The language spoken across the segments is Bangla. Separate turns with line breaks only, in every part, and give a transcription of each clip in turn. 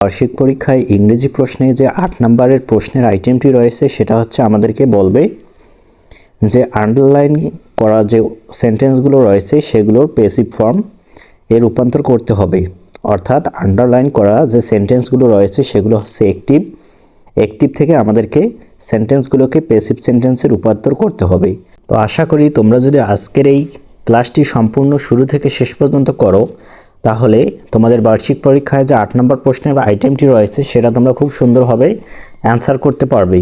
বার্ষিক পরীক্ষায় ইংরেজি প্রশ্নে যে আট নম্বরের প্রশ্নের আইটেমটি রয়েছে, সেটা হচ্ছে আমাদেরকে বলবে যে আন্ডারলাইন করা যে সেন্টেন্সগুলো রয়েছে, সেগুলোর পেসিভ ফর্ম এ রূপান্তর করতে হবে। অর্থাৎ আন্ডারলাইন করা যে সেন্টেন্সগুলো রয়েছে, সেগুলো হচ্ছে অ্যাক্টিভ অ্যাক্টিভ থেকে আমাদেরকে সেন্টেন্সগুলোকে পেসিভ সেন্টেন্সে রূপান্তর করতে হবে। তো আশা করি তোমরা যদি আজকের এই ক্লাসটি সম্পূর্ণ শুরু থেকে শেষ পর্যন্ত করো তাহলে তোমাদের বার্ষিক পরীক্ষায় যে আট নম্বর প্রশ্নের আইটেমটি রয়েছে, সেটা তোমরা খুব সুন্দরভাবে অ্যান্সার করতে পারবে।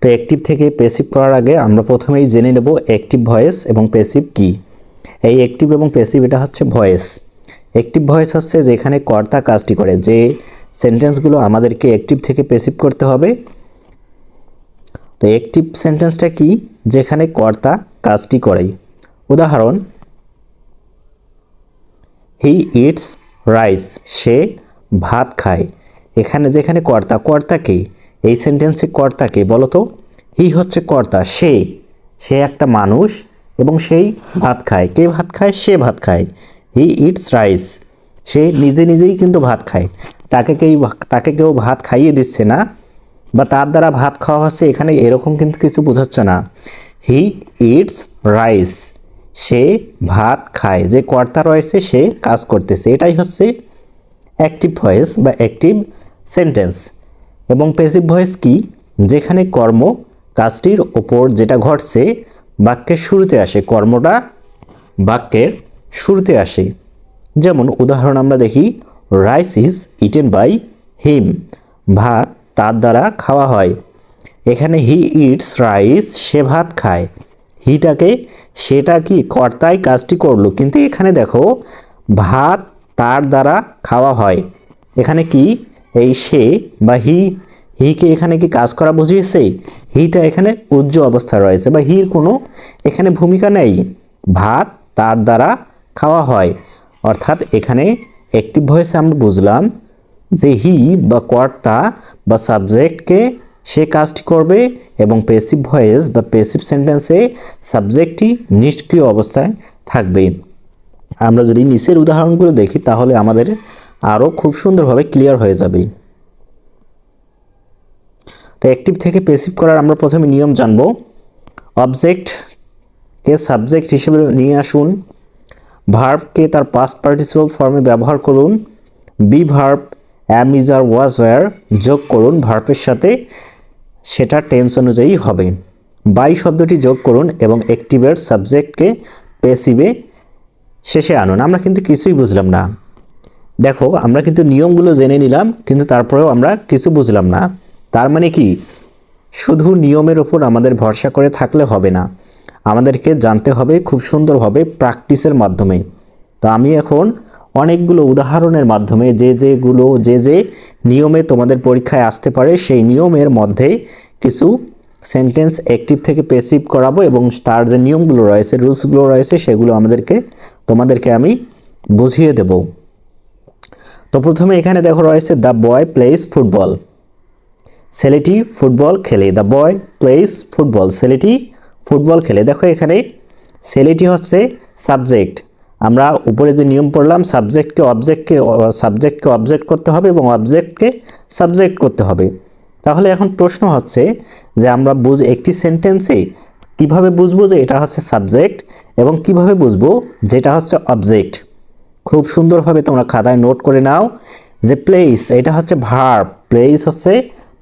তো অ্যাক্টিভ থেকে পেসিভ করার আগে আমরা প্রথমেই জেনে নেব অ্যাক্টিভ ভয়েস এবং পেসিভ কি। এই অ্যাক্টিভ এবং পেসিভ এটা হচ্ছে ভয়েস। অ্যাক্টিভ ভয়েস হচ্ছে যেখানে কর্তা কাজটি করে, যে সেন্টেন্সগুলো আমাদেরকে অ্যাক্টিভ থেকে পেসিভ করতে হবে। তো অ্যাক্টিভ সেন্টেন্সটা কি? যেখানে কর্তা কাজটি করে। উদাহরণ হি ইটস রাইস সে ভাত খায়। এখানে যেখানে কর্তা কর্তা কে? এই সেন্টেন্সে কর্তা কে? বলো তো হি হচ্ছে কর্তা, সে। সে একটা মানুষ এবং সেই ভাত খায়। কে ভাত খায়? সে ভাত খায়। হি ইটস রাইস সে নিজে নিজেই কিন্তু ভাত খায়। তাকে কেউ তাকে কেউ ভাত খাইয়ে দিচ্ছে না, বা তার দ্বারা ভাত খাওয়া হচ্ছে, এখানে এরকম কিন্তু কিছু বোঝাচ্ছে না। হি ইটস রাইস সে ভাত খায়, যে কর্তা রয়েছে সে কাজ করতেছে। এটাই হচ্ছে অ্যাক্টিভ ভয়েস বা অ্যাক্টিভ সেন্টেন্স এবং প্যাসিভ ভয়েস কি? যেখানে কর্ম কাজটির ওপর যেটা ঘটছে, বাক্যের শুরুতে আসে। কর্মটা বাক্যের শুরুতে আসে। যেমন উদাহরণ আমরা দেখি rice is eaten by him ভাত তার দ্বারা খাওয়া হয়। এখানে হি ইটস রাইস সে ভাত খায়। হিটাকে সেটা কি কর্তাই কাজটি করল? কিন্তু এখানে দেখো, ভাত তার দ্বারা খাওয়া হয়। এখানে কি? এই সে বা হি, হিকে এখানে কি কাজ করা বুঝিয়েছে? হিটা এখানে উজ্জ্ব অবস্থায় রয়েছে বা হির কোনো এখানে ভূমিকা নেই। ভাত তার দ্বারা খাওয়া হয়। অর্থাৎ এখানে অ্যাক্টিভ ভয়েসে আমরা বুঝলাম যে হি বা কর্তা বা সাবজেক্টকে সে কাজটি করবে এবং পেসিভ ভয়েস বা পেসিভ সেন্টেন্সে সাবজেক্টটি নিষ্ক্রিয় অবস্থায় থাকবে। আমরা যদি নিচের উদাহরণগুলো দেখি, তাহলে আমাদের আরও খুব সুন্দরভাবে ক্লিয়ার হয়ে যাবে। তো অ্যাক্টিভ থেকে পেসিভ করার আমরা প্রথমে নিয়ম জানব। অবজেক্টকে সাবজেক্ট হিসেবে নিয়ে আসুন। ভার্বকে তার পাস্ট পার্টিসিপাল ফর্মে ব্যবহার করুন। Be verb am is are was were যোগ করুন ভার্বের সাথে। সেটা টেন্স অনুযায়ী হবে। বাই শব্দটি যোগ করুন এবং অ্যাক্টিভের সাবজেক্টকে পেসিভে শেষে আনুন। আমরা কিন্তু কিছুই বুঝলাম না। দেখো, আমরা কিন্তু নিয়মগুলো জেনে নিলাম, কিন্তু তারপরেও আমরা কিছু বুঝলাম না। তার মানে কি? শুধু নিয়মের ওপর আমাদের ভরসা করে থাকলে হবে না। আমাদেরকে জানতে হবে, খুব সুন্দরভাবে প্র্যাকটিসের মাধ্যমে। তো আমি এখন অনেকগুলো উদাহরণের মাধ্যমে যে যেগুলো, যে যে নিয়মে তোমাদের পরীক্ষায় আসতে পারে, সেই নিয়মের মধ্যে কিছু সেন্টেন্স অ্যাক্টিভ থেকে পেসিভ করাবো এবং তার যে নিয়মগুলো রয়েছে, রুলসগুলো রয়েছে, সেগুলো আমাদেরকে, তোমাদেরকে আমি বুঝিয়ে দেব। তো প্রথমে এখানে দেখো রয়েছে দ্য বয় প্লেস ফুটবল ছেলেটি ফুটবল খেলে। দ্য বয় প্লেস ফুটবল ছেলেটি ফুটবল খেলে। দেখো এখানে ছেলেটি হচ্ছে সাবজেক্ট আমরা উপরে যে নিয়ম পড়লাম সাবজেক্টকে অবজেক্টকে সাবজেক্টকে অবজেক্ট করতে হবে এবং অবজেক্টকে সাবজেক্ট করতে হবে। তাহলে এখন প্রশ্ন হচ্ছে যে আমরা বুঝ, একটি সেন্টেন্সে কীভাবে বুঝব যে এটা হচ্ছে সাবজেক্ট এবং কীভাবে বুঝব যেটা হচ্ছে অবজেক্ট খুব সুন্দরভাবে তোমরা খাতায় নোট করে নাও যে প্লেস এটা হচ্ছে ভার্ব প্লেস হচ্ছে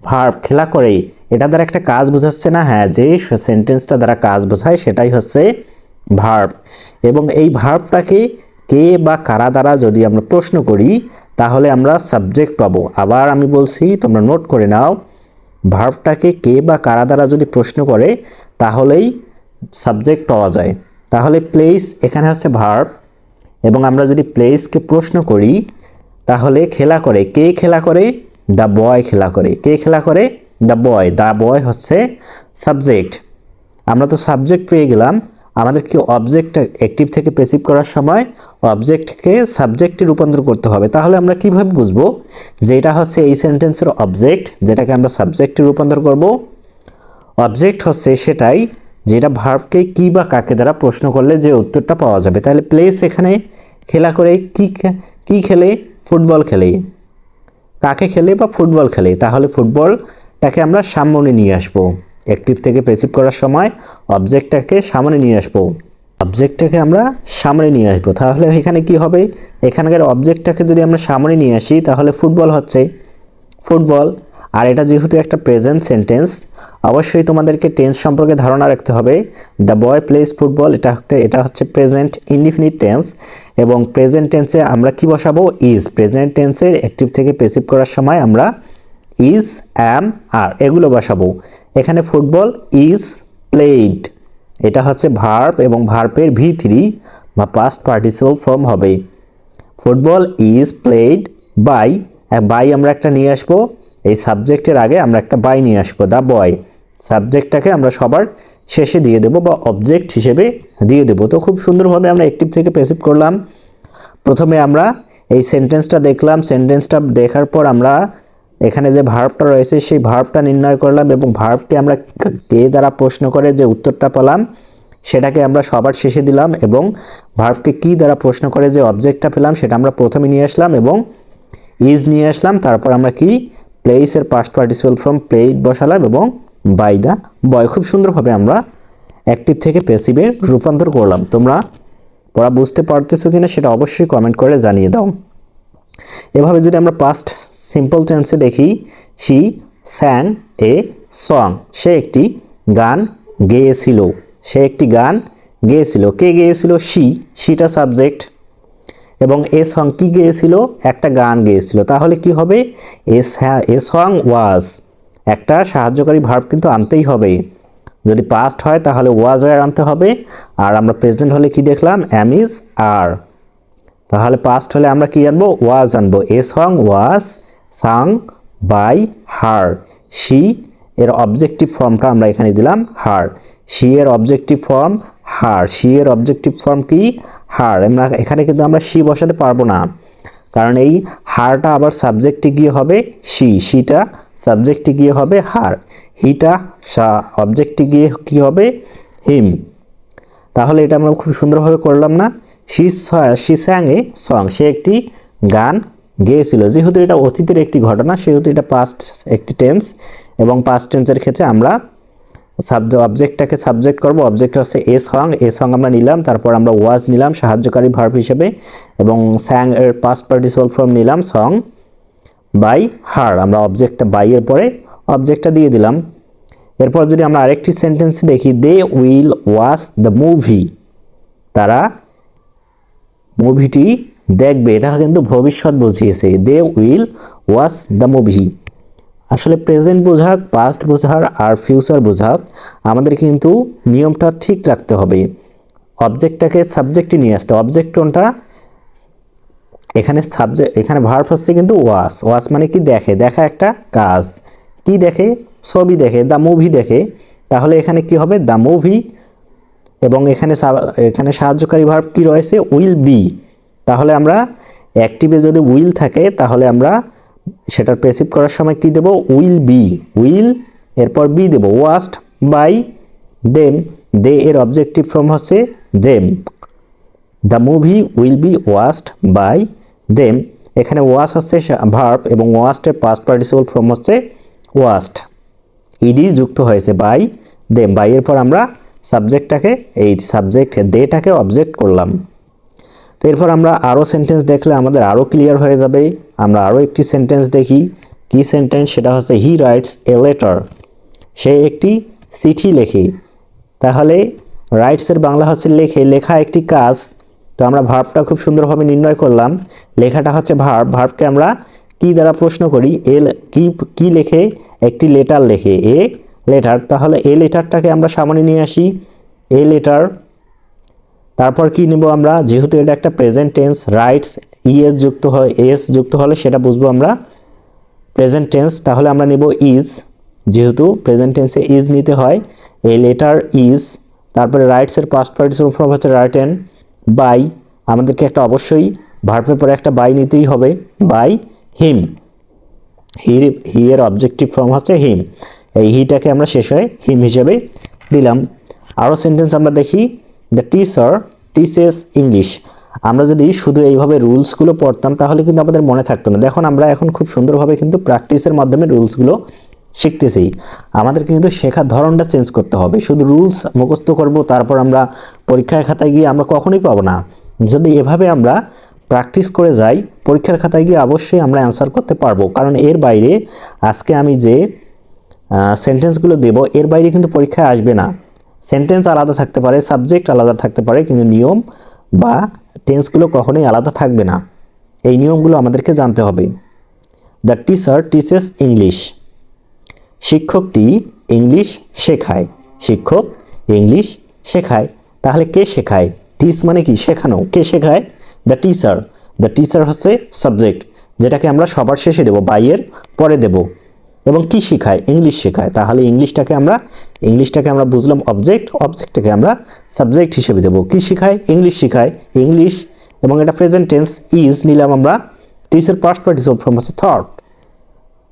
ভার্ব খেলা করে এটা দ্বারা একটা কাজ বোঝাচ্ছে না হ্যাঁ যে সেন্টেন্সটা দ্বারা কাজ বোঝায়, সেটাই হচ্ছে ভার্ব এবং এই ভার্বটাকে কে বা কারা দ্বারা যদি আমরা প্রশ্ন করি, তাহলে আমরা সাবজেক্ট পাবো। আবার আমি বলছি, তোমরা নোট করে নাও ভার্বটাকে কে বা কারা দ্বারা যদি প্রশ্ন করে, তাহলেই সাবজেক্ট পাওয়া যায়। তাহলে প্লেস এখানে হচ্ছে ভার্ব এবং আমরা যদি প্লেসকে প্রশ্ন করি, তাহলে খেলা করে। কে খেলা করে? দ্য বয় খেলা করে। কে খেলা করে? দ্য বয় দ্য বয় হচ্ছে সাবজেক্ট আমরা তো সাবজেক্ট পেয়ে গেলাম। আমাদেরকে অবজেক্ট অ্যাক্টিভ থেকে পেসিভ করার সময় অবজেক্টকে সাবজেক্টে রূপান্তর করতে হবে। তাহলে আমরা কীভাবে বুঝব যে এটা হচ্ছে এই সেন্টেন্সের অবজেক্ট যেটাকে আমরা সাবজেক্টে রূপান্তর করব? অবজেক্ট হচ্ছে সেটাই যেটা ভার্বকে কি বা কাকে দ্বারা প্রশ্ন করলে যে উত্তরটা পাওয়া যাবে। তাহলে প্লেস এখানে খেলা করে কি কি খেলে? ফুটবল খেলে। কাকে খেলে বা ফুটবল খেলে? তাহলে ফুটবলটাকে আমরা সামনে নিয়ে আসব। অ্যাক্টিভ থেকে প্যাসিভ করার সময় অবজেক্টটাকে সামনে নিয়ে আসব। অবজেক্টটাকে আমরা সামনে নিয়ে আসব। তাহলে এখানে কি হবে? এখানকার অবজেক্টটাকে যদি আমরা সামনে নিয়ে আসি, তাহলে ফুটবল হচ্ছে। ফুটবল আর এটা যেহেতু একটা প্রেজেন্ট সেন্টেন্স অবশ্যই তোমাদেরকে টেন্স সম্পর্কে ধারণা রাখতে হবে। দ্য বয় প্লেস ফুটবল এটা এটা হচ্ছে প্রেজেন্ট ইনডিফিনিট টেন্স এবং প্রেজেন্ট টেন্সে আমরা কি বসাবো? ইজ প্রেজেন্ট টেন্সের অ্যাক্টিভ থেকে পেসিভ করার সময় আমরা ইজ অ্যাম আর এগুলো বসাবো। এখানে ফুটবল ইজ প্লেড এটা হচ্ছে ভার্ব এবং ভার্বের ভি থ্রি বা পাস্ট পার্টিসিপল ফর্ম হবে। Football is played by by আমরা একটা নিয়ে আসব, এই সাবজেক্টের আগে আমরা একটা বাই নিয়ে আসব দ্য বয় সাবজেক্টটাকে আমরা সবার শেষে দিয়ে দেবো বা অবজেক্ট হিসেবে দিয়ে দেবো। তো খুব সুন্দরভাবে আমরা অ্যাক্টিভ থেকে প্যাসিভ করলাম। প্রথমে আমরা এই সেন্টেন্সটা দেখলাম। সেন্টেন্সটা দেখার পর আমরা এখানে যে ভার্বটা রয়েছে, সেই ভার্বটা নির্ণয় করলাম এবং ভার্বকে আমরা কে দ্বারা প্রশ্ন করে যে উত্তরটা পেলাম, সেটাকে আমরা সবার শেষে দিলাম এবং ভার্বকে কি দ্বারা প্রশ্ন করে যে অবজেক্টটা পেলাম, সেটা আমরা প্রথমে নিয়ে আসলাম এবং ইজ নিয়ে আসলাম। তারপর আমরা কি? প্লেসের পাস্ট পার্টিসিপাল ফ্রম প্লেট বসালাম এবং বাই দা বয় খুব সুন্দরভাবে আমরা অ্যাক্টিভ থেকে প্যাসিভে রূপান্তর করলাম। তোমরা পড়া বুঝতে পারতেছো কিনা সেটা অবশ্যই কমেন্ট করে জানিয়ে দাও। এভাবে যদি আমরা পাস্ট সিম্পল টেন্সে দেখি শি স্যাং এ সং সে একটি গান গেয়েছিল। সে একটি গান গেয়েছিল। কে গেয়েছিল? শি শিটা সাবজেক্ট এবং এ সং কী গেয়েছিল? একটা গান গেয়েছিল। তাহলে কি হবে? এ এ সং ওয়াজ একটা সাহায্যকারী ভার্ব কিন্তু আনতেই হবে। যদি পাস্ট হয়, তাহলে ওয়াজ ওয়ার আনতে হবে। আর আমরা প্রেজেন্ট হলে কি দেখলাম? অ্যাম ইজ আর তাহলে পাস্ট হলে আমরা কি আনব ওয়াজ আনব a song was sung by her she এর অবজেক্টিভ ফর্মটা আমরা এখানে দিলাম হার শি এর অবজেক্টিভ ফর্ম হার শি এর অবজেক্টিভ ফর্ম কি? হার আমরা এখানে কিন্তু আমরা শি বসাতে পারব না। কারণ এই হারটা আবার সাবজেক্টে গিয়ে হবে শি শিটা সাবজেক্টে গিয়ে হবে হার হিটা সা অবজেক্টে গিয়ে কী হবে? হিম তাহলে এটা আমরা খুব সুন্দরভাবে করলাম না? She she sang a song. সে একটি গান গেয়েছিল। যেহেতু এটা অতীতের একটি ঘটনা, সেহেতু এটা পাস্ট একটি টেন্স এবং পাস্ট টেন্সের ক্ষেত্রে আমরা সাবজেক্ট অবজেক্টটাকে সাবজেক্ট করব অবজেক্ট হচ্ছে এ সং। এ সং আমরা নিলাম, তারপর আমরা ওয়াজ নিলাম, সাহায্যকারী ভার্ব হিসেবে, এবং স্যাং এর পাস্ট পার্টিসিপাল ফর্ম নিলাম সং বাই হার আমরা অবজেক্টটা বাই এর পরে অবজেক্টটা দিয়ে দিলাম। এরপর যদি আমরা আরেকটি সেন্টেন্স দেখি they will watch the movie তারা মুভিটি দেখবে, এটা কিন্তু ভবিষ্যৎ বুঝিয়েছে। They will watch the movie আসলে প্রেজেন্ট বোঝাক পাস্ট বোঝাক, আর ফিউচার বোঝাক, আমাদের কিন্তু নিয়মটা ঠিক রাখতে হবে। অবজেক্টটাকে সাবজেক্টে নিয়ে আসতে অবজেক্ট কোনটা? এখানে সাবজেক্ট এখানে ভার্ব হচ্ছে কিন্তু ওয়াস ওয়াস মানে কি দেখে? দেখা একটা কাজ। কি দেখে? ছবি দেখে? দ্য মুভি দেখে। তাহলে এখানে কি হবে? দ্য মুভি এবং এখানে এখানে সাহায্যকারী ভার্ব কি রয়েছে? উইল বি তাহলে আমরা অ্যাক্টিভে যদি উইল থাকে, তাহলে আমরা সেটার প্রেসিভ করার সময় কি দেব? উইল বি উইল এরপর বি দেব। ওয়াস্ট বাই দেম দে এর অবজেক্টিভ ফর্ম হচ্ছে them the movie will be watched by them এখানে ওয়াশ হচ্ছে ভার্ব এবং ওয়াস্টের পাস্ট পার্টিসিপল ফর্ম হচ্ছে ওয়াস্ট ইডি যুক্ত হয়েছে বাই দেম বাই এর পর আমরা সাবজেক্টটাকে এই সাবজেক্ট দেটাকে অবজেক্ট করলাম। তো এরপর আমরা আরও সেন্টেন্স দেখলে আমাদের আরও ক্লিয়ার হয়ে যাবে। আমরা আরও একটি সেন্টেন্স দেখি। কি সেন্টেন্স সেটা হচ্ছে হি রাইটস এ লেটার সে একটি চিঠি লেখে। তাহলে রাইটসের বাংলা হচ্ছে লেখে, লেখা একটি কাজ। তো আমরা ভার্বটা খুব সুন্দরভাবে নির্ণয় করলাম। লেখাটা হচ্ছে ভার্ব ভার্বকে আমরা কি দ্বারা প্রশ্ন করি? এ কি কি লেখে? একটি লেটার লেখে। এ লেটার তাহলে এ লেটারটাকে আমরা সামনে নিয়ে আসি। এ লেটার তারপর কি নেব আমরা? যেহেতু এটা একটা প্রেজেন্ট টেন্স রাইটস ইএস যুক্ত হয় এস যুক্ত হলে সেটা বুঝব আমরা। প্রেজেন্ট টেন্স তাহলে আমরা নেব ইজ যেহেতু প্রেজেন্ট টেন্সে ইজ নিতে হয়। এই লেটার ইজ তারপরে রাইটসের পাস্ট পার্টিসিপাল ফর্ম হচ্ছে রাইট রাইটেন বাই আমাদেরকে একটা অবশ্যই ভার্বের পরে একটা বাই নিতেই হবে বাই হিম হির হি এর অবজেক্টিভ ফর্ম হচ্ছে হিম এই হিটাকে আমরা শেষ হয় হিম হিসেবে দিলাম। আরও সেন্টেন্স আমরা দেখি দ্য টিচার টিচেস ইংলিশ আমরা যদি শুধু এইভাবে রুলসগুলো পড়তাম, তাহলে কিন্তু আমাদের মনে থাকতো না। দেখুন, আমরা এখন খুব সুন্দরভাবে কিন্তু প্র্যাকটিসের মাধ্যমে রুলসগুলো শিখতেছি। আমাদেরকে কিন্তু শেখার ধরনটা চেঞ্জ করতে হবে। শুধু রুলস মুখস্থ করব, তারপর আমরা পরীক্ষার খাতায় গিয়ে আমরা কখনোই পাবো না। যদি এভাবে আমরা প্র্যাকটিস করে যাই, পরীক্ষার খাতায় গিয়ে অবশ্যই আমরা অ্যান্সার করতে পারব। কারণ এর বাইরে আজকে আমি যে সেন্টেন্সগুলো দেব, এর বাইরে কিন্তু পরীক্ষায় আসবে না। সেন্টেন্স আলাদা থাকতে পারে সাবজেক্ট আলাদা থাকতে পারে, কিন্তু নিয়ম বা টেন্সগুলো কখনোই আলাদা থাকবে না। এই নিয়মগুলো আমাদেরকে জানতে হবে। দ্য টিচার টিচেস ইংলিশ শিক্ষকটি ইংলিশ শেখায়। শিক্ষক ইংলিশ শেখায়। তাহলে কে শেখায়? টিচ মানে কি? শেখানো। কে শেখায়? দ্য টিচার দ্য টিচার হচ্ছে সাবজেক্ট যেটাকে আমরা সবার শেষে দেব বাইয়ের পরে দেব। এবং কি শেখায়? ইংলিশ শেখায়। তাহলে ইংলিশটাকে আমরা ইংলিশটাকে আমরা বুঝলাম অবজেক্ট অবজেক্টটাকে আমরা সাবজেক্ট হিসেবে দেব। কি শেখায়? ইংলিশ শেখায়। ইংলিশ এবং এটা প্রেজেন্ট টেন্স ইজ নিলাম আমরা টিচার পাস্ট পার্টিসিপল ফ্রম হচ্ছে থট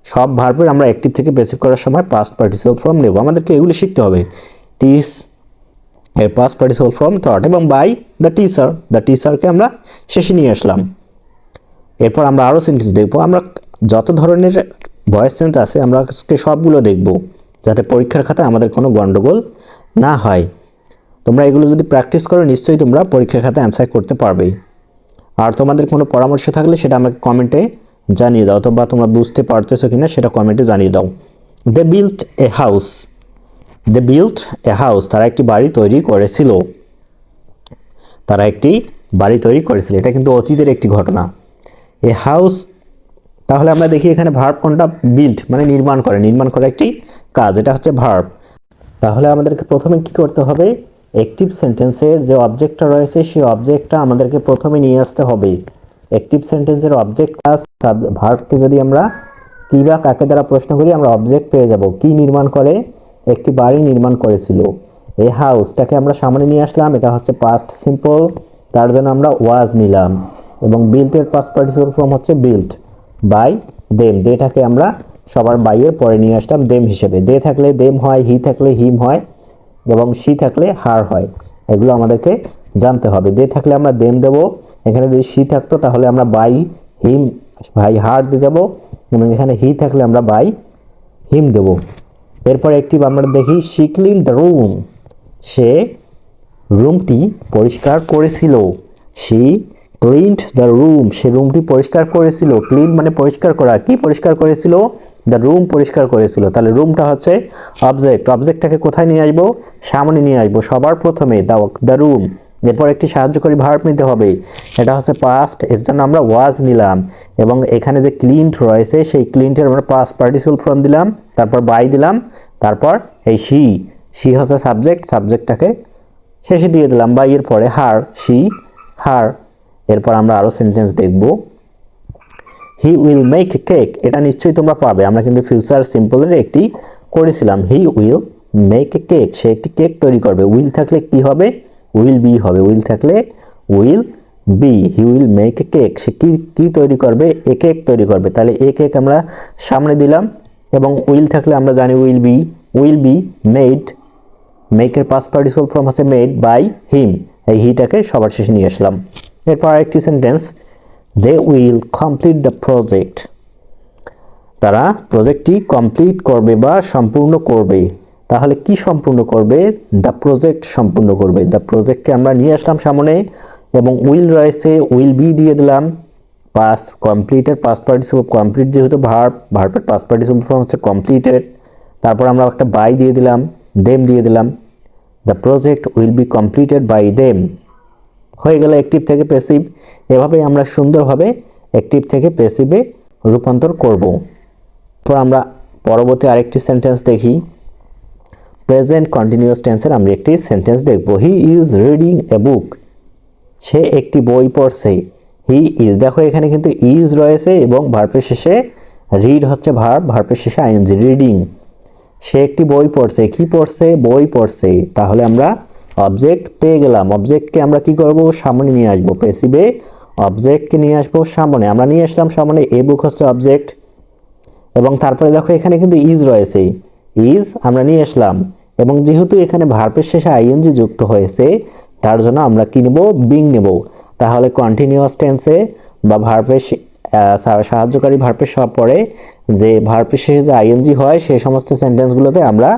সব ভার্বের আমরা অ্যাক্টিভ থেকে বেসিক করার সময় পাস্ট পার্টিসিপল ফর্ম নেব। আমাদেরকে এগুলি শিখতে হবে। টিস এর পাস্ট পার্টিসিপল ফর্ম থট এবং বাই দ্য টিচার দ্য টিচারকে আমরা শেষে নিয়ে আসলাম। এরপর আমরা আরও সেন্টেন্স দেখব। আমরা যত ধরনের ভয়েস চেঞ্জ আছে, আমরা আজকে সবগুলো দেখব যাতে পরীক্ষার খাতায় আমাদের কোনো গণ্ডগোল না হয়। তোমরা এগুলো যদি প্র্যাকটিস করো, নিশ্চয়ই তোমরা পরীক্ষার খাতায় অ্যান্সার করতে পারবে আর তোমাদের কোনো পরামর্শ থাকলে সেটা আমাকে কমেন্টে জানিয়ে দাও, অথবা তোমরা বুঝতে পারতেছো কিনা সেটা কমেন্টে জানিয়ে দাও। They built a house they built a house তারা একটি বাড়ি তৈরি করেছিল। তারা একটি বাড়ি তৈরি করেছিল। এটা কিন্তু অতীতের একটি ঘটনা। এ হাউস তাহলে আমরা দেখি এখানে ভার্ব কোনটা? বিল্ট মানে নির্মাণ করে। নির্মাণ করা একটি কাজ, এটা হচ্ছে ভার্ব তাহলে আমাদেরকে প্রথমে কি করতে হবে? অ্যাক্টিভ সেন্টেন্সের যে অবজেক্টটা রয়েছে, সেই অবজেক্টটা আমাদেরকে প্রথমে নিয়ে আসতে হবে। অ্যাক্টিভ সেন্টেন্সের অবজেক্ট প্লাস ভার্বকে যদি আমরা কি বা কাকে দ্বারা প্রশ্ন করি, আমরা অবজেক্ট পেয়ে যাব। কি নির্মাণ করে? একটি বাড়ি নির্মাণ করেছিল। এই হাউসটাকে আমরা সামনে নিয়ে আসলাম। এটা হচ্ছে পাস্ট সিম্পল তার জন্য আমরা ওয়াজ নিলাম। এবং বিল্টের পাস্ট পার্টিসিপল ফর্ম হচ্ছে বিল্ট বাই দেম দেটাকে আমরা সবার বাইয়ের পরে নিয়ে আসলাম দেম হিসেবে। দে থাকলে দেম হয় হি থাকলে হিম হয় এবং সি থাকলে হার হয়। এগুলো আমাদেরকে জানতে হবে। দে থাকলে আমরা দেম দেব। এখানে যদি সি থাকতো, তাহলে আমরা বাই হিম ভাই হার দিয়ে দেবো এবং এখানে হি থাকলে আমরা বাই হিম দেব। এরপর একটি আমরা দেখি শি ক্লিন দ্য রুম সে রুমটি পরিষ্কার করেছিল। সি ক্লিনড দ্য রুম সে রুমটি পরিষ্কার করেছিল ক্লিন মানে পরিষ্কার করা, কি পরিষ্কার করেছিল? দ্য রুম পরিষ্কার করেছিল, তাহলে রুমটা হচ্ছে অবজেক্ট অবজেক্টটাকে কোথায় নিয়ে আসব? সামনে নিয়ে আসব, সবার প্রথমে দ্য দ্য রুম এরপর একটি সাহায্যকারী ভার্ব নিতে হবে, এটা হচ্ছে পাস্ট এর জন্য আমরা ওয়াজ নিলাম, এবং এখানে যে ক্লিন্ট রয়েছে, সেই ক্লিন্টের আমরা পাস্ট পার্টিসুল ফর্ম দিলাম, তারপর বাই দিলাম, তারপর এই শি শি হচ্ছে সাবজেক্ট সাবজেক্টটাকে শেষে দিয়ে দিলাম বা পরে হার শি হার এরপর আমরা আরও সেন্টেন্স দেখব। হি উইল মেক কেক এটা নিশ্চয়ই তোমরা পাবে। আমরা কিন্তু ফিউচার সিম্পলের একটি করেছিলাম। He will make a cake সে একটি কেক তৈরি করবে। উইল থাকলে কি হবে? উইল বি হবে। উইল থাকলে will be he will make a cake সে কি কি তৈরি করবে? এ কেক তৈরি করবে। তাহলে এ কেক আমরা সামনে দিলাম এবং উইল থাকলে আমরা জানি will be will be made মেকের past participle form হচ্ছে মেড বাই হিম এই হিটাকে সবার শেষে নিয়ে আসলাম। এরপর আরেকটি sentence they will complete the project তারা প্রজেক্টটি কমপ্লিট করবে বা সম্পূর্ণ করবে। তাহলে কি সম্পূর্ণ করবে? দ্য প্রজেক্ট সম্পূর্ণ করবে। দ্য প্রজেক্টকে আমরা নিয়ে আসলাম সামনে এবং উইল রয়েছে উইল বি দিয়ে দিলাম। Past completed past participle complete যেহেতু ভার্ব ভার্বের পাস পার্টিসিপল ফর্ম হচ্ছে কমপ্লিটেড তারপর আমরা একটা বাই দিয়ে দিলাম দেম দিয়ে দিলাম। The project will be completed by them হয়ে গেল অ্যাক্টিভ থেকে প্যাসিভ এভাবেই আমরা সুন্দরভাবে অ্যাক্টিভ থেকে প্যাসিভে রূপান্তর করব। এরপর আমরা পরবর্তী আরেকটি সেন্টেন্স দেখি। প্রেজেন্ট কন্টিনিউয়াস টেন্সের আমরা একটি সেন্টেন্স দেখব। হি ইজ রিডিং এ বুক সে একটি বই পড়ছে। হি ইজ দেখো এখানে কিন্তু ইজ রয়েছে এবং ভার্পের শেষে রিড হচ্ছে ভার্ব ভার্পের শেষে আইএনজি রিডিং সে একটি বই পড়ছে। কি পড়ছে? বই পড়ছে। তাহলে আমরা অবজেক্ট পেয়ে গেলাম। অবজেক্টকে আমরা কি করব? সামনে নিয়ে আসব পেসিভে অবজেক্টকে নিয়ে আসব সামনে। আমরা নিয়ে আসলাম সামনে এ বুক হচ্ছে অবজেক্ট এবং তারপরে দেখো এখানে কিন্তু ইজ রয়েছে। ইজ আমরা নিয়ে আসলাম। এবং যেহেতু এখানে ভার্পের শেষে আইএনজি যুক্ত হয়েছে, তার জন্য আমরা কি নেব? বিং নেব। তাহলে কন্টিনিউয়াস টেন্সে বা সা- সাহায্যকারী ভার্পের সব পরে যে ভার্পের শেষে যে আইএনজি হয়, সেই সমস্ত সেন্টেন্সগুলোতে আমরা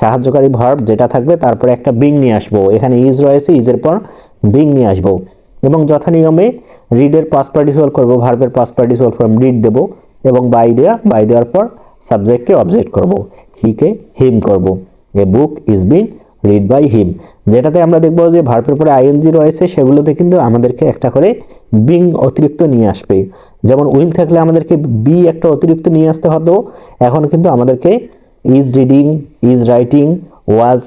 সাহায্যকারী ভার্ব যেটা থাকবে, তারপরে একটা বিং নিয়ে আসব। এখানে ইজ রয়েছে ইজের পর বিং নিয়ে আসব। এবং যথা নিয়মে রিডের পাস পার্টিসিপাল করব ভার্বের পাস পার্টিসিপাল ফর্ম রিড দেবো এবং বাই দেওয়া বাই দেওয়ার পর সাবজেক্টকে অবজেক্ট করব। হিকে হিম করব। A book is being read by him যেটাতে আমরা দেখব যে ভার্বের পরে আইএনজি রয়েছে, সেগুলোতে কিন্তু আমাদেরকে একটা করে বিং অতিরিক্ত নিয়ে আসবে। যেমন উইল থাকলে আমাদেরকে বি একটা অতিরিক্ত নিয়ে আসতে হতো, এখন কিন্তু আমাদেরকে is reading is writing was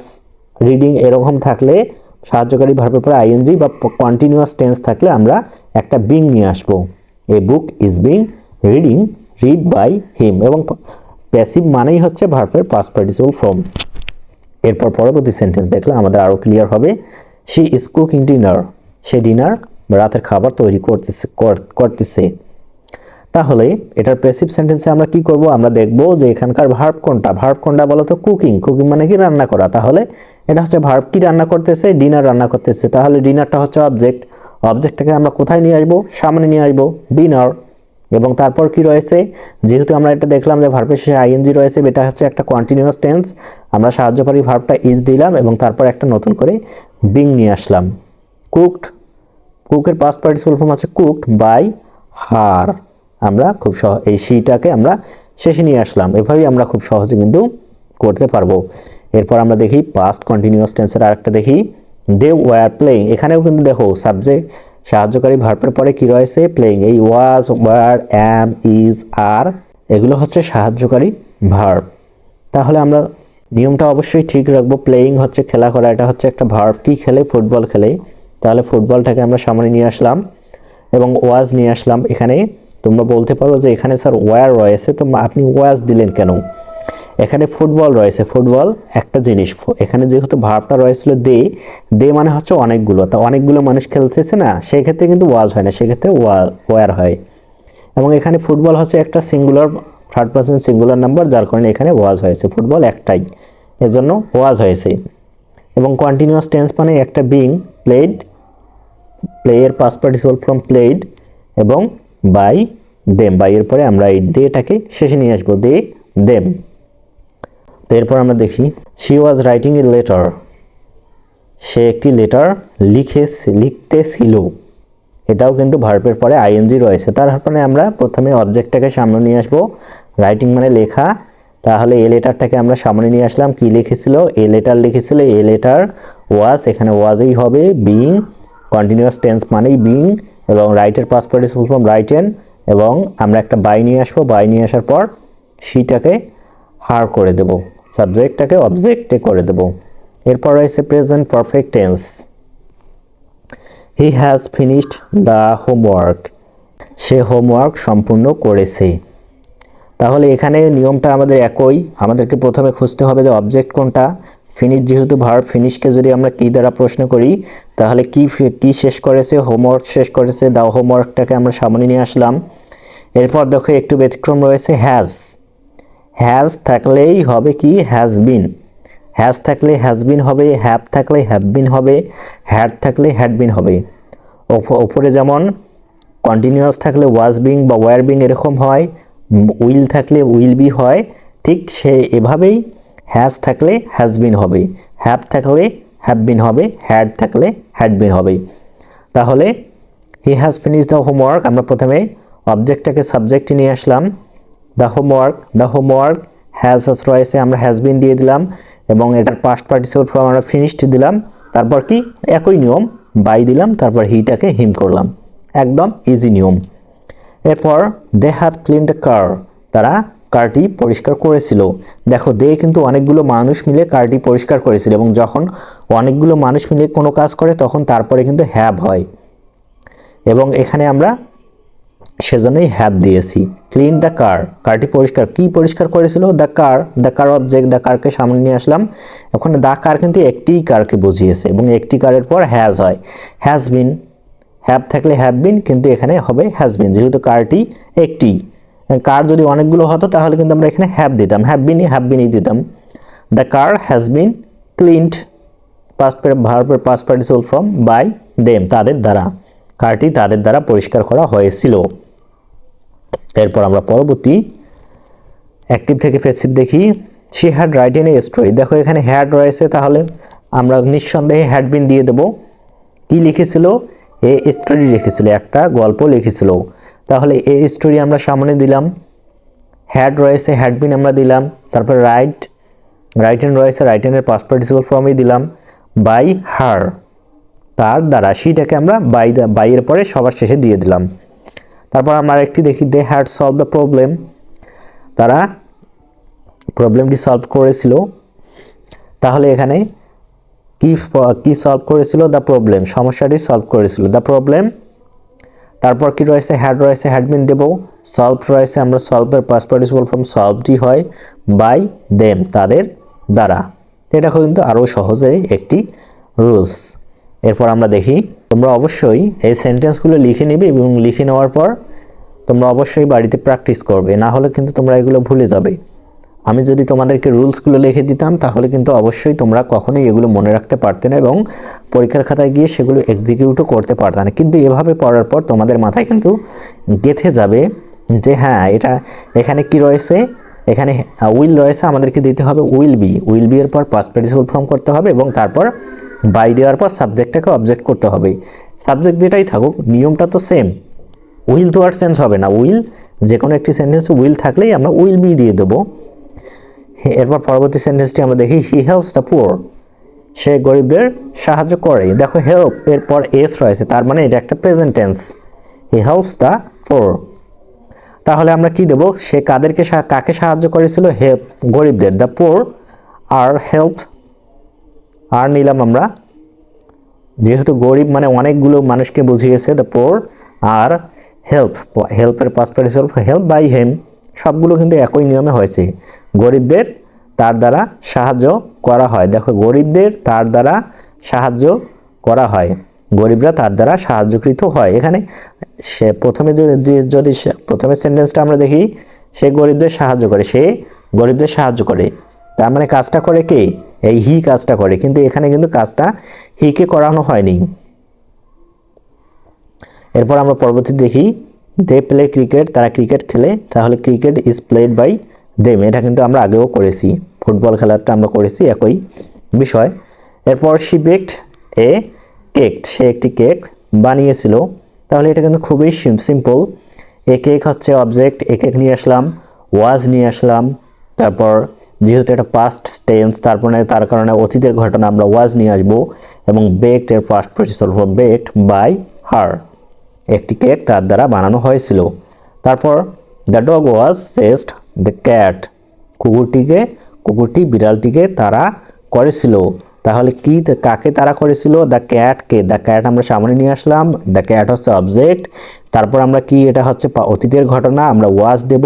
reading এরকম থাকলে সাহায্যকারী ভার্বের পরে আইএনজি বা কন্টিনিউয়াস টেন্স থাকলে আমরা একটা বিং নিয়ে আসব। A book is being reading read by him এবং প্যাসিভ মানেই হচ্ছে ভার্বের পাস পার্টিসিপল ফর্ম এরপর পরবর্তী সেন্টেন্স দেখলে আমাদের আরও ক্লিয়ার হবে। শি ইজ কুকিং ডিনার সে ডিনার রাতের খাবার তৈরি করতেছে, কর- করতেছে। তাহলে এটার প্যাসিভ সেন্টেন্সে আমরা কি করব? আমরা দেখব যে এখানকার ভার্ব কোনটা? ভার্ব কোনটা বলো তো কুকিং কুকিং মানে কি? রান্না করা। তাহলে এটা হচ্ছে ভার্ব কি রান্না করতেছে? ডিনার রান্না করতেছে। তাহলে ডিনারটা হচ্ছে অবজেক্ট অবজেক্টটাকে আমরা কোথায় নিয়ে আসব? সামনে নিয়ে আসব। ডিনার এবং তারপর কি রয়েছে? যেহেতু আমরা এটা দেখলাম যে ভার্বের শেষে আইএনজি রয়েছে, এটা হচ্ছে একটা কন্টিনিউয়াস টেন্স আমরা সাহায্যকারী ভার্বটা ইজ দিলাম এবং তারপর একটা নতুন করে বিং নিয়ে আসলাম। কুকড কুকের পাস পার্টিসিপাল ফর্ম আছে কুকড বাই হার আমরা খুব সহ, এই সিটাকে আমরা শেষে নিয়ে আসলাম। এভাবেই আমরা খুব সহজে কিন্তু করতে পারব। এরপর আমরা দেখি পাস্ট কন্টিনিউয়াস টেন্সের আরেকটা দেখি। দে ওয়ার প্লেইং এখানেও কিন্তু দেখো সাবজেক্ট সাহায্যকারী ভার্বের পরে কি রয়েছে? প্লেইং এই ওয়াজ ওয়ার অ্যাম ইজ আর এগুলো হচ্ছে সাহায্যকারী ভার্ব তাহলে আমরা নিয়মটা অবশ্যই ঠিক রাখব। প্লেয়িং হচ্ছে খেলা করা, এটা হচ্ছে একটা ভার্ব কি খেলে? ফুটবল খেলে। তাহলে ফুটবলটাকে আমরা সামনে নিয়ে আসলাম এবং ওয়াজ নিয়ে আসলাম এখানে। তোমরা বলতে পারো যে এখানে স্যার ওয়ার রয়েছে। তো আপনি ওয়াজ দিলেন কেন? এখানে ফুটবল রয়েছে। ফুটবল একটা জিনিস। এখানে যেহেতু ভার্বটা রয়েছিল দে দে মানে হচ্ছে অনেকগুলো। তা অনেকগুলো মানুষ খেলতেছে না সেই ক্ষেত্রে কিন্তু ওয়াজ হয় না, সেক্ষেত্রে ওয়ার হয়। এবং এখানে ফুটবল হচ্ছে একটা singular third person singular number যার কারণে এখানে ওয়াজ হয়েছে। ফুটবল একটাই। এজন্য ওয়াজ হয়েছে। এবং কন্টিনিউয়াস টেন্স মানে একটা বিং প্লেড প্লেয়ের পাস পার্টিসিপাল ফ্রম প্লেড এবং বাই দেম বাই এর পরে আমরা এই দেটাকে শেষে নিয়ে আসব। দে দেম তো এরপর আমরা দেখি she was writing a letter সে একটি লেটার লিখে লিখতেছিল। এটাও কিন্তু ভার্বের পরে আইএনজি রয়েছে। তার মানে আমরা প্রথমে অবজেক্টটাকে সামনে নিয়ে আসব। রাইটিং মানে লেখা। তাহলে এ লেটারটাকে আমরা সামনে নিয়ে আসলাম। কি লিখেছিল? এ লেটার লিখেছিল এ লেটার ওয়াজ এখানে ওয়াজই হবে বিং কন্টিনিউয়াস টেন্স মানেই বিং এবং রাইটের পাস পার্টিসিপাল ফর্ম রাইটেন এবং আমরা একটা বাই নিয়ে আসব। বাই নিয়ে আসার পর সিটাকে হার করে দেব। সাবজেক্টটাকে অবজেক্টে করে দেব। এরপর রয়েছে present perfect tense he has finished the homework say homework সম্পূর্ণ করেছে। তাহলে এখানে নিয়মটা আমাদের একই। আমাদেরকে প্রথমে খুঁজতে হবে যে অবজেক্ট কোনটা। ফিনিশ যেহেতু ভার্ব ফিনিশকে যদি আমরা কি দ্বারা প্রশ্ন করি, তাহলে কি কি শেষ করেছে হোমওয়ার্ক শেষ করেছে দা হোমওয়ার্কটাকে আমরা সামনে নিয়ে আসলাম। এরপর দেখো একটু ব্যতিক্রম রয়েছে হ্যাজ হ্যাজ থাকলেই হবে কি? হ্যাজ বিন হ্যাজ থাকলে হ্যাজ বিন হবে হ্যাভ থাকলে হ্যাভ বিন হবে হ্যাড থাকলে হ্যাড বিন হবে। ওপ- ওপরে যেমন কন্টিনিউয়াস থাকলে ওয়াজ বিং বা ওয়ার বিং এরকম হয় উইল থাকলে উইল বি হয়, ঠিক সে এভাবেই হ্যাজ থাকলে হ্যাজ বিন হবে হ্যাভ থাকলে হ্যাভ বিন হবে হ্যাড থাকলে হ্যাড বিন হবে। তাহলে he has finish the homework আমরা প্রথমে অবজেক্টটাকে সাবজেক্টে নিয়ে আসলাম। The homework the homework has has রয়েছে আমরা হ্যাজ বিন দিয়ে দিলাম এবং এটার পাস্ট পার্টিসিপেট ফর্ম আমরা ফিনিশড দিলাম। তারপর কি? একই নিয়ম বাই দিলাম, তারপর হিটাকে হিম করলাম। একদম ইজি নিয়ম। এরপর they have clean the car তারা কারটি পরিষ্কার করেছিল। দেখো দে কিন্তু অনেকগুলো মানুষ মিলে কারটি পরিষ্কার করেছিল এবং যখন অনেকগুলো মানুষ মিলে কোনো কাজ করে, তখন তারপরে কিন্তু হ্যাভ হয়। এবং এখানে আমরা সেজন্যই হ্যাভ দিয়েছি। ক্লিন দ্য কার কারটি পরিষ্কার। কি পরিষ্কার করেছিল? The car the car object the কারকে সামনে নিয়ে আসলাম। ওখানে দ্য কার কিন্তু একটিই কারকে বুঝিয়েছে এবং একটি কারের পর হ্যাজ হয়। হ্যাজ বিন হ্যাভ থাকলে হ্যাভ বিন কিন্তু এখানে হবে হ্যাজ বিন যেহেতু কারটি একটি। কার যদি অনেকগুলো হতো, তাহলে কিন্তু আমরা এখানে হ্যাভ দিতাম। হ্যাভ বিনই হ্যাভ বিনই দিতাম। The car has been cleaned past ভার্বের past participle form by them তাদের দ্বারা। কারটি তাদের দ্বারা পরিষ্কার করা হয়েছিল। এরপর আমরা পরবর্তী অ্যাক্টিভ থেকে প্যাসিভ দেখি। She had written a story দেখো এখানে হ্যাড রয়েছে, তাহলে আমরা নিঃসন্দেহে হ্যাড বিন দিয়ে দেবো। কি লিখেছিল? এ স্টোরি লিখেছিল, একটা গল্প লিখেছিল। তাহলে এ স্টোরি আমরা সামনে দিলাম। হ্যাড রয়েছে হ্যাড বিন আমরা দিলাম। তারপর রাইট রাইট হ্যান্ড রয়েছে রাইট হ্যান্ডের পাস পার্টিসিপাল ফর্মই দিলাম। বাই হার তার দ্বারা সেইটাকে আমরা বাই বাইয়ের পরে সবার শেষে দিয়ে দিলাম। তারপর আমরা আরেকটি দেখি they had solve the problem তারা প্রবলেমটি সলভ করেছিল। তাহলে এখানে কি কি সলভ করেছিল? দ্য প্রবলেম সমস্যাটি সলভ করেছিল। দ্য প্রবলেম তারপর কি রয়েছে? হ্যাড রয়েছে হ্যাডমিন দেব। সলভ রয়েছে, আমরা সলভের পাস পার্টিসিপাল ফর্ম সলভটি হয় বাই দেম তাদের দ্বারা। এটা কিন্তু আরও সহজে একটি রুলস এরপর আমরা দেখি, তোমরা অবশ্যই এই সেন্টেন্সগুলো লিখে নেবে এবং লিখে নেওয়ার পর তোমরা অবশ্যই বাড়িতে প্র্যাকটিস করবে। না হলে কিন্তু তোমরা এগুলো ভুলে যাবে। আমি যদি তোমাদেরকে রুলসগুলো লিখে দিতাম, তাহলে কিন্তু অবশ্যই তোমরা কখনোই এগুলো মনে রাখতে পারতে না এবং পরীক্ষার খাতায় গিয়ে সেগুলো এক্সিকিউটও করতে পারতে না। কিন্তু এভাবে পড়ার পর তোমাদের মাথায় কিন্তু গেথে যাবে যে হ্যাঁ এটা এখানে কি রয়েছে? এখানে উইল রয়েছে। আমাদেরকে দিতে হবে উইল বি উইল বি এর পর পাস পার্টিসিপাল ফর্ম করতে হবে এবং তারপর বাই দেওয়ার পর সাবজেক্টটাকে অবজেক্ট করতে হবে। সাবজেক্ট যেটাই থাকুক, নিয়মটা তো সেম উইল তো আর সেন্স হবে না। উইল যে কোনো একটি সেন্টেন্সে উইল থাকলেই আমরা উইল বি দিয়ে দেবো। এরপর পরবর্তী সেন্টেন্সটি আমরা দেখি হি হেল্পস দ্য পুয়ার সে গরিবদের সাহায্য করে। দেখো হেল্প এরপর এস রয়েছে। তার মানে এটা একটা present tense he helps the poor তাহলে আমরা কি দেব? সে কাদেরকে কাকে সাহায্য করেছিল? হেল্প গরিবদের। The poor are help are নিলাম আমরা। যেহেতু গরিব মানে অনেকগুলো মানুষকে বুঝিয়েছে the poor are help হেল্পের past participle help by him সবগুলো কিন্তু একই নিয়মে হয়েছে। গরিবদের তার দ্বারা সাহায্য করা হয়। দেখো, গরিবদের তার দ্বারা সাহায্য করা হয়। গরিবরা তার দ্বারা সাহায্যকৃত হয়। এখানে সে প্রথমে যদি প্রথমে সেন্টেন্সটা আমরা দেখি, সে গরিবদের সাহায্য করে, সে গরিবদের সাহায্য করে। তার মানে কাজটা করে কে? এই হি কাজটা করে, কিন্তু এখানে কিন্তু কাজটা হিকে করানো হয়নি। এরপর আমরা পরবর্তী দেখি দে প্লে ক্রিকেট তারা ক্রিকেট খেলে, তাহলে cricket is played by them এটা কিন্তু আমরা আগেও করেছি, ফুটবল খেলাটা আমরা করেছি একই বিষয়। এরপর শি বেকড এ কেক সে একটি কেক বানিয়েছিল। তাহলে এটা কিন্তু খুবই সিম্পল এ কেক হচ্ছে অবজেক্ট এ কেক নিয়ে আসলাম ওয়াজ নিয়ে আসলাম, তারপর যেহেতু এটা পাস্ট টেন্স তারপরে তার কারণে অতীতের ঘটনা আমরা ওয়াজ নিয়ে আসব এবং বেকড এর past processor baked by her একটি কেক তার দ্বারা বানানো হয়েছিল। তারপর the dog was chased the cat কুকুরটিকে, কুকুরটি বিড়ালটিকে তারা করেছিল। তাহলে কি, কাকে তারা করেছিল? দ্য ক্যাটকে দ্য ক্যাট আমরা সামনে নিয়ে আসলাম। দ্য ক্যাট হচ্ছে অবজেক্ট তারপর আমরা কি, এটা হচ্ছে অতীতের ঘটনা, আমরা ওয়াজ দেব।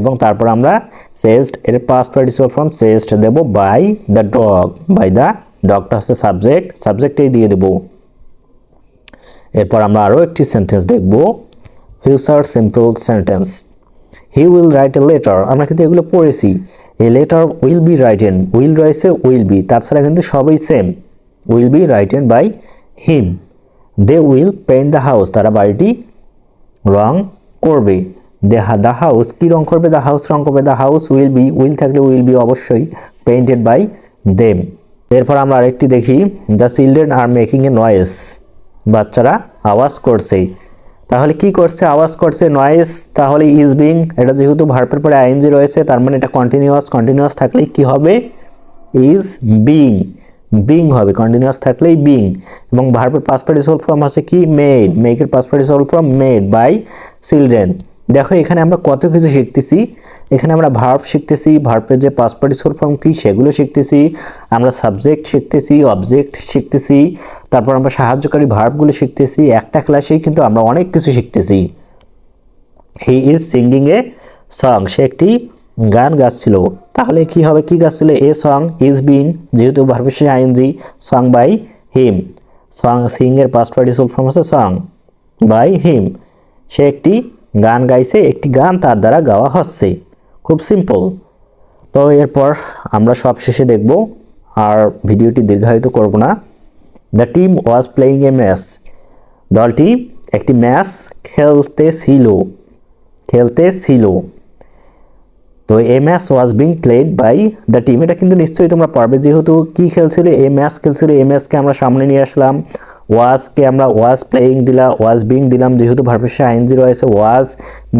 এবং তারপর আমরা চেস্ট এর past participle form chased Dev by the dog by the ডগটা হচ্ছে সাবজেক্ট সাবজেক্টেই দিয়ে দেবো। এরপর আমরা আরও একটি সেন্টেন্স দেখব future simple sentence he will write a letter আমরা কিন্তু এগুলো পড়েছি। A letter will be written will রয়েছে উইল বি তাছাড়া কিন্তু সবই same will be written by him they will paint the house তারা বাড়িটি রং করবে। দে দ্য হাউস কী রং করবে? দ্য হাউস রং করবে। The house will be will থাকলে উইল বি অবশ্যই পেইন্টেড বাই দেম এরপর আমরা আরেকটি দেখি। The children are making a noise বাচ্চারা আওয়াজ করছে। তাহলে কি করছে? আওয়াজ করছে নয়েস তাহলে ইজ বিং এটা যেহেতু ভার্পের পরে আইএনজি রয়েছে, তার মানে এটা কন্টিনিউয়াস কন্টিনিউয়াস থাকলেই কি হবে? ইজ বিং বিং হবে। কন্টিনিউয়াস থাকলেই বিং এবং ভার্বের পাস পার্টিসিপাল ফর্ম হচ্ছে কি? Made মেকের past participle form made by children দেখো, এখানে আমরা কত কিছু শিখতেছি। এখানে আমরা ভার্ব শিখতেছি ভার্বের যে পাস পার্টিসিপাল ফর্ম কি, সেগুলো শিখতেছি। আমরা সাবজেক্ট শিখতেছি অবজেক্ট শিখতেছি। তারপর আমরা সাহায্যকারী ভার্বগুলো শিখতেছি। একটা ক্লাসেই কিন্তু আমরা অনেক কিছু শিখতেছি। He is singing a song সে একটি গান গাচ্ছিল। তাহলে কি হবে? কি গাচ্ছিল? এ সং ইজ বিন যেহেতু ভার্বেশন ING sung by him sung sing এর পাস্ট পার্টিসিপাল ফর্ম হচ্ছে সং বাই হিম সে একটি গান গাইছে, একটি গান তার দ্বারা গাওয়া হচ্ছে। খুব সিম্পল তো এরপর আমরা সব শেষে দেখব, আর ভিডিওটি দীর্ঘায়িত করব না। The team was playing a match দলটি একটি ম্যাচ খেলতেছিল। খেলতেছিল। তো a match was being played by the team এটা কিন্তু নিশ্চয়ই তোমরা পারবে, যেহেতু কি খেলছিল এ ম্যাচ খেলছিল এ ম্যাচকে আমরা সামনে নিয়ে আসলাম। ওয়াজকে আমরা ওয়াজ প্লেয়িং দিলাম ওয়াজ বিং দিলাম, যেহেতু ভারপেশে আইন জিরো আছে ওয়াজ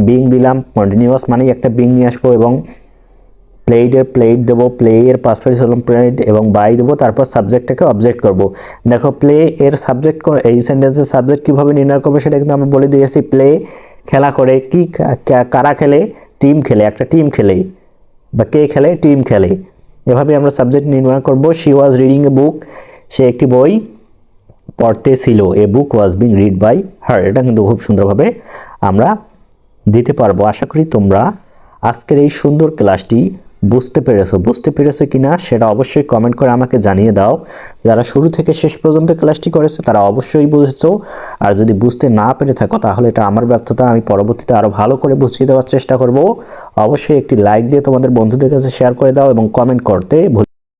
বিং দিলাম কন্টিনিউয়াস মানেই একটা বিং নিয়ে আসব এবং প্লেডের প্লেট দেবো প্লে এর পাসওয়ার্ড হলাম প্লেড এবং বাই দেবো, তারপর সাবজেক্টটাকে অবজেক্ট করব। দেখো প্লে এর সাবজেক্ট এই সেন্টেন্সের সাবজেক্ট কীভাবে নির্ণয় করবে সেটা কিন্তু আমি বলে দিয়েছি। প্লে খেলা করে, কি কারা খেলে? টিম খেলে, একটা টিম খেলে বা কে খেলে? টিম খেলে। এভাবে আমরা সাবজেক্ট নির্ণয় করব। শি ওয়াজ রিডিং এ বুক সে একটি বই। পড়তে ছিল a book was being read by her এটা কিন্তু খুব সুন্দরভাবে আমরা দিতে পারব। আশা করি তোমরা আজকের এই সুন্দর ক্লাসটি বুঝতে পেরেছ। বুঝতে পেরেছ কি না সেটা অবশ্যই কমেন্ট করে আমাকে জানিয়ে দাও। যারা শুরু থেকে শেষ পর্যন্ত ক্লাসটি করেছে, তারা অবশ্যই বুঝেছ। আর যদি বুঝতে না পেরে থাকো, তাহলে এটা আমার ব্যর্থতা। আমি পরবর্তীতে আরও ভালো করে বুঝিয়ে দেওয়ার চেষ্টা করব। অবশ্যই একটি লাইক দিয়ে তোমাদের বন্ধুদের কাছে শেয়ার করে দাও এবং কমেন্ট করতে ভুল